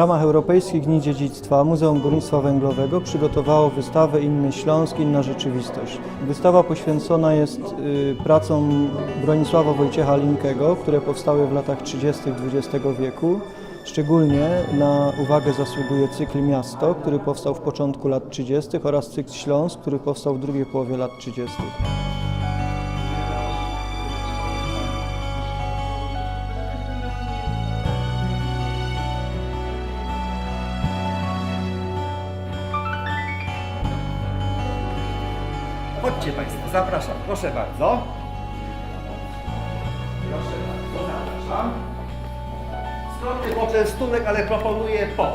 Ramach Europejskich Dni Dziedzictwa Muzeum Górnictwa Węglowego przygotowało wystawę Inny Śląsk, Inna Rzeczywistość. Wystawa poświęcona jest y, pracom Bronisława Wojciecha Linkego, które powstały w latach 30. XX wieku. Szczególnie na uwagę zasługuje cykl Miasto, który powstał w początku lat 30. oraz cykl Śląsk, który powstał w drugiej połowie lat 30. proszę bardzo. Proszę bardzo, zapraszam. Skromny poczęstunek, ale proponuję po.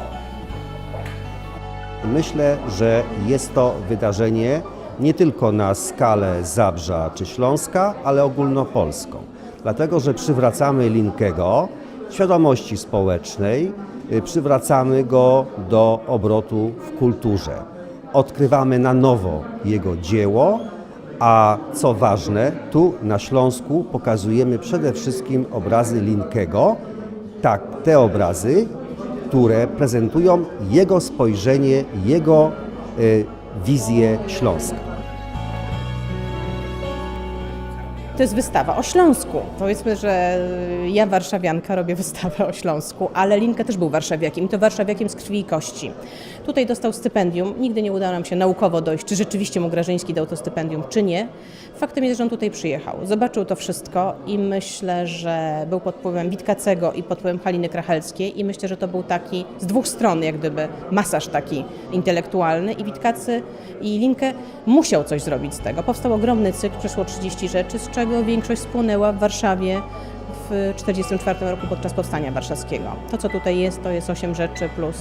Myślę, że jest to wydarzenie nie tylko na skalę Zabrza czy Śląska, ale ogólnopolską. Dlatego, że przywracamy Linkego świadomości społecznej, y, przywracamy go do obrotu w kulturze. Odkrywamy na nowo jego dzieło, a co ważne, tu na Śląsku pokazujemy przede wszystkim obrazy Linkego, tak, te obrazy, które prezentują jego spojrzenie, jego y, wizję Śląska. To jest wystawa o Śląsku. Powiedzmy, że ja warszawianka robię wystawę o Śląsku, ale Linka też był warszawiakiem i to warszawiakiem z krwi i kości. Tutaj dostał stypendium. Nigdy nie udało nam się naukowo dojść, czy rzeczywiście mu Grażyński dał to stypendium, czy nie. Faktem jest, że on tutaj przyjechał, zobaczył to wszystko i myślę, że był pod wpływem Witkacego i pod wpływem Haliny Krachelskiej i myślę, że to był taki z dwóch stron jak gdyby masaż taki intelektualny i Witkacy i Linkę musiał coś zrobić z tego. Powstał ogromny cykl, przeszło 30 rzeczy, z czego większość spłynęła w Warszawie w 1944 roku podczas Powstania Warszawskiego. To, co tutaj jest, to jest 8 rzeczy plus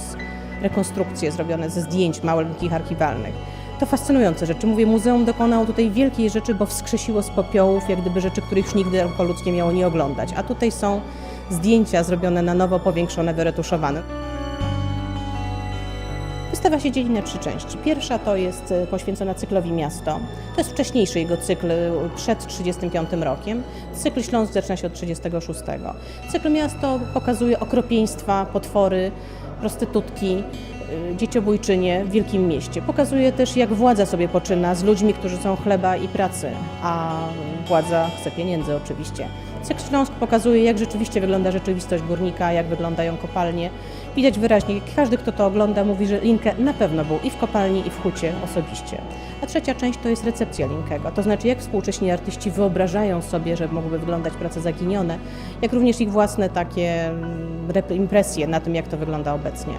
rekonstrukcje zrobione ze zdjęć malutkich archiwalnych. To fascynujące rzeczy. Mówię, muzeum dokonało tutaj wielkiej rzeczy, bo wskrzesiło z popiołów jak gdyby rzeczy, których już nigdy oko ludzkie miało nie oglądać. A tutaj są zdjęcia zrobione na nowo, powiększone, wyretuszowane. Wystawa się dzieli na trzy części. Pierwsza to jest e, poświęcona cyklowi Miasto. To jest wcześniejszy jego cykl e, przed 1935 rokiem. Cykl Śląsk zaczyna się od 1936. Cykl Miasto pokazuje okropieństwa, potwory, prostytutki, e, dzieciobójczynie w wielkim mieście. Pokazuje też, jak władza sobie poczyna z ludźmi, którzy są chleba i pracy, a władza chce pieniędzy oczywiście. Cykl Śląsk pokazuje, jak rzeczywiście wygląda rzeczywistość górnika, jak wyglądają kopalnie. Widać wyraźnie, każdy, kto to ogląda, mówi, że Linkę na pewno był i w kopalni, i w hucie osobiście. A trzecia część to jest recepcja Linkego, to znaczy jak współcześni artyści wyobrażają sobie, że mogłyby wyglądać prace zaginione, jak również ich własne takie mm, impresje na tym, jak to wygląda obecnie.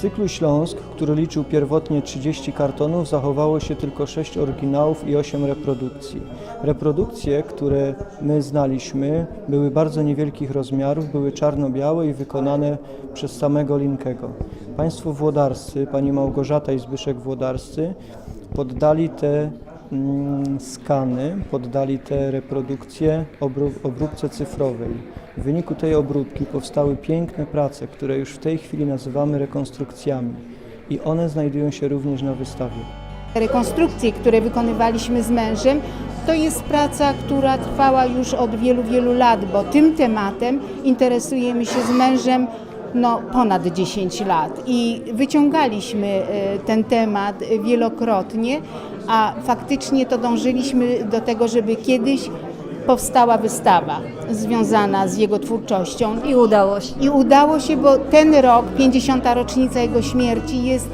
Z cyklu Śląsk, który liczył pierwotnie 30 kartonów, zachowało się tylko 6 oryginałów i 8 reprodukcji. Reprodukcje, które my znaliśmy, były bardzo niewielkich rozmiarów, były czarno-białe i wykonane przez samego Linkego. Państwo włodarscy, pani Małgorzata i Zbyszek Włodarscy, poddali te skany, poddali te reprodukcje obró- obróbce cyfrowej. W wyniku tej obróbki powstały piękne prace, które już w tej chwili nazywamy rekonstrukcjami i one znajdują się również na wystawie. Rekonstrukcje, które wykonywaliśmy z mężem, to jest praca, która trwała już od wielu, wielu lat, bo tym tematem interesujemy się z mężem no, ponad 10 lat i wyciągaliśmy e, ten temat wielokrotnie, a faktycznie to dążyliśmy do tego, żeby kiedyś powstała wystawa związana z jego twórczością. I udało się. I udało się, bo ten rok, 50. rocznica jego śmierci jest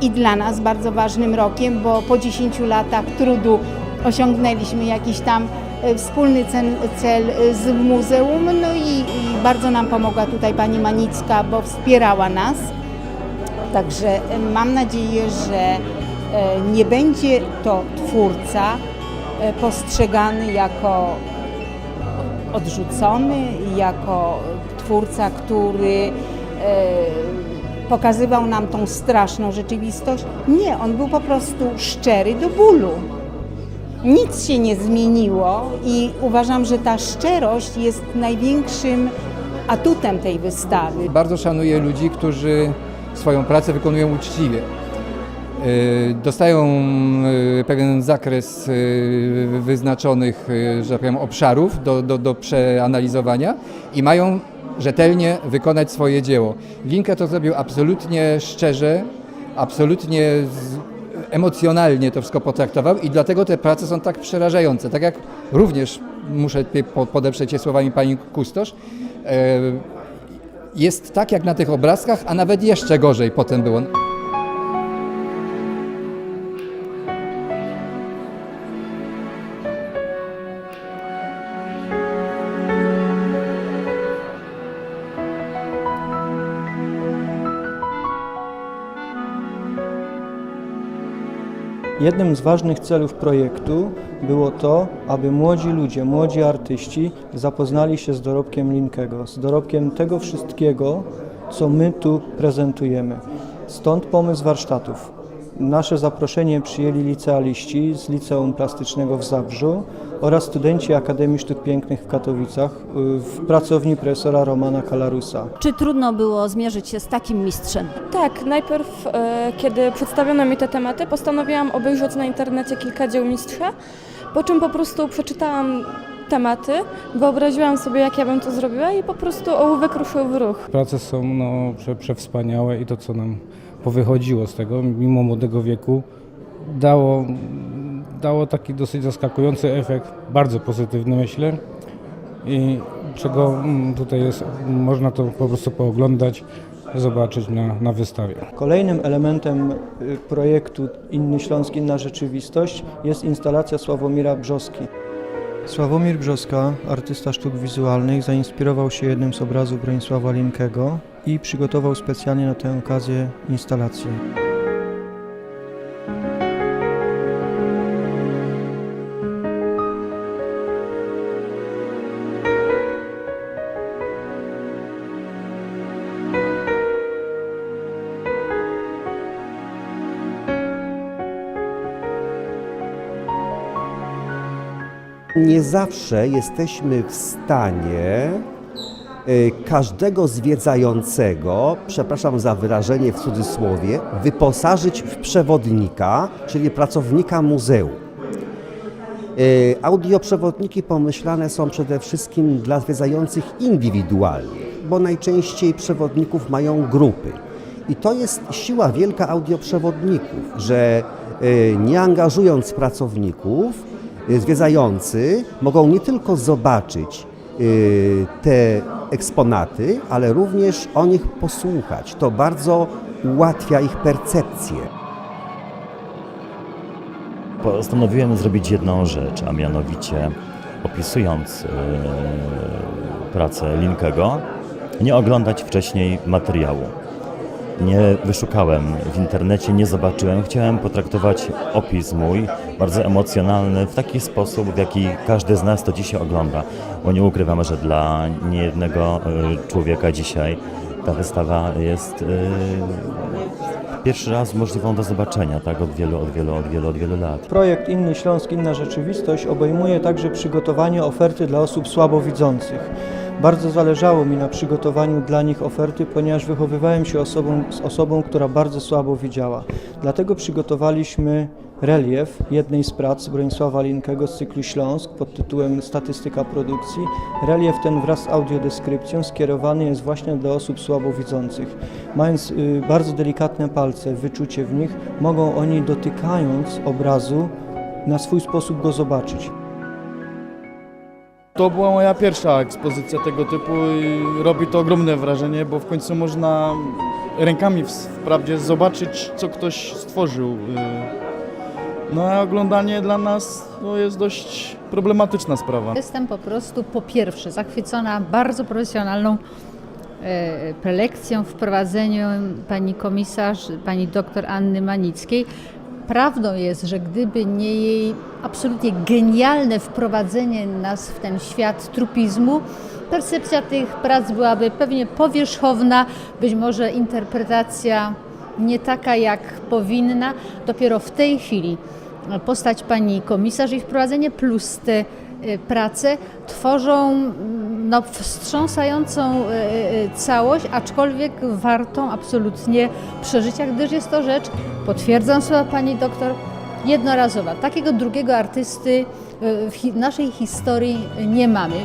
i dla nas bardzo ważnym rokiem, bo po 10 latach trudu osiągnęliśmy jakiś tam wspólny cel, cel e, z muzeum, no i, i bardzo nam pomogła tutaj pani Manicka, bo wspierała nas. Także e, mam nadzieję, że e, nie będzie to twórca e, postrzegany jako odrzucony, jako twórca, który e, pokazywał nam tą straszną rzeczywistość. Nie, on był po prostu szczery do bólu. Nic się nie zmieniło i uważam, że ta szczerość jest największym atutem tej wystawy. Bardzo szanuję ludzi, którzy swoją pracę wykonują uczciwie. y, dostają y, pewien zakres y, wyznaczonych, że tak powiem, obszarów do, do, do przeanalizowania i mają rzetelnie wykonać swoje dzieło. Linkę to zrobił absolutnie szczerze, absolutnie z, emocjonalnie to wszystko potraktował i dlatego te prace są tak przerażające. Tak jak również muszę podeprzeć się słowami pani Kustosz, e, jest tak jak na tych obrazkach, a nawet jeszcze gorzej potem było. Jednym z ważnych celów projektu było to, aby młodzi ludzie, młodzi artyści zapoznali się z dorobkiem Linkego, z dorobkiem tego wszystkiego, co my tu prezentujemy. Stąd pomysł warsztatów. Nasze zaproszenie przyjęli licealiści z Liceum Plastycznego w Zabrzu oraz studenci Akademii Sztuk Pięknych w Katowicach y, w pracowni profesora Romana Kalarusa. Czy trudno było zmierzyć się z takim mistrzem? Tak, najpierw e, kiedy przedstawiono mi te tematy, postanowiłam obejrzeć na internecie kilka dzieł mistrza, po czym po prostu przeczytałam tematy, wyobraziłam sobie jak ja bym to zrobiła i po prostu ołówek ruszył w ruch. Prace są no, prze, przewspaniałe i to, co nam powychodziło z tego, mimo młodego wieku, dało, dało taki dosyć zaskakujący efekt, bardzo pozytywny myślę. I czego mm, tutaj jest, można to po prostu pooglądać, zobaczyć na, na wystawie. Kolejnym elementem y, projektu Inny Śląsk, Inna Rzeczywistość jest instalacja Sławomira Brzoski. Sławomir Brzoska, artysta sztuk wizualnych, zainspirował się jednym z obrazów Bronisława Linkego i przygotował specjalnie na tę okazję instalację. Nie zawsze jesteśmy w stanie każdego zwiedzającego, przepraszam za wyrażenie w cudzysłowie, wyposażyć w przewodnika, czyli pracownika muzeum. Y, Audioprzewodniki pomyślane są przede wszystkim dla zwiedzających indywidualnie, bo najczęściej przewodników mają grupy. I to jest siła wielka audioprzewodników, że y, nie angażując pracowników, y, zwiedzający mogą nie tylko zobaczyć y, te eksponaty, ale również o nich posłuchać. To bardzo ułatwia ich percepcję. Postanowiłem zrobić jedną rzecz, a mianowicie opisując e, pracę Linkego, nie oglądać wcześniej materiału. Nie wyszukałem w internecie, nie zobaczyłem. Chciałem potraktować opis mój, bardzo emocjonalny, w taki sposób, w jaki każdy z nas to dzisiaj ogląda. Bo nie ukrywamy, że dla niejednego e, człowieka dzisiaj ta wystawa jest e, pierwszy raz możliwą do zobaczenia, tak, od wielu, od wielu, od wielu, od wielu lat. Projekt Inny Śląsk, Inna Rzeczywistość obejmuje także przygotowanie oferty dla osób słabowidzących. Bardzo zależało mi na przygotowaniu dla nich oferty, ponieważ wychowywałem się osobą, z osobą, która bardzo słabo widziała. Dlatego przygotowaliśmy relief jednej z prac Bronisława Linkego z cyklu Śląsk pod tytułem Statystyka produkcji. Relief ten wraz z audiodeskrypcją skierowany jest właśnie do osób słabowidzących. Mając y, bardzo delikatne palce, wyczucie w nich, mogą oni dotykając obrazu na swój sposób go zobaczyć. To była moja pierwsza ekspozycja tego typu i robi to ogromne wrażenie, bo w końcu można rękami wprawdzie zobaczyć, co ktoś stworzył. y. No a oglądanie dla nas no, jest dość problematyczna sprawa. Jestem po prostu po pierwsze zachwycona bardzo profesjonalną e, prelekcją, wprowadzeniem pani komisarz, pani doktor Anny Manickiej. Prawdą jest, że gdyby nie jej absolutnie genialne wprowadzenie nas w ten świat trupizmu, percepcja tych prac byłaby pewnie powierzchowna, być może interpretacja nie taka jak powinna. Dopiero w tej chwili postać pani komisarz i wprowadzenie plus te y, prace tworzą mm, no, wstrząsającą e, e, całość, aczkolwiek wartą absolutnie przeżycia, gdyż jest to rzecz, potwierdzam słowa pani doktor, jednorazowa. Takiego drugiego artysty e, w naszej historii nie mamy.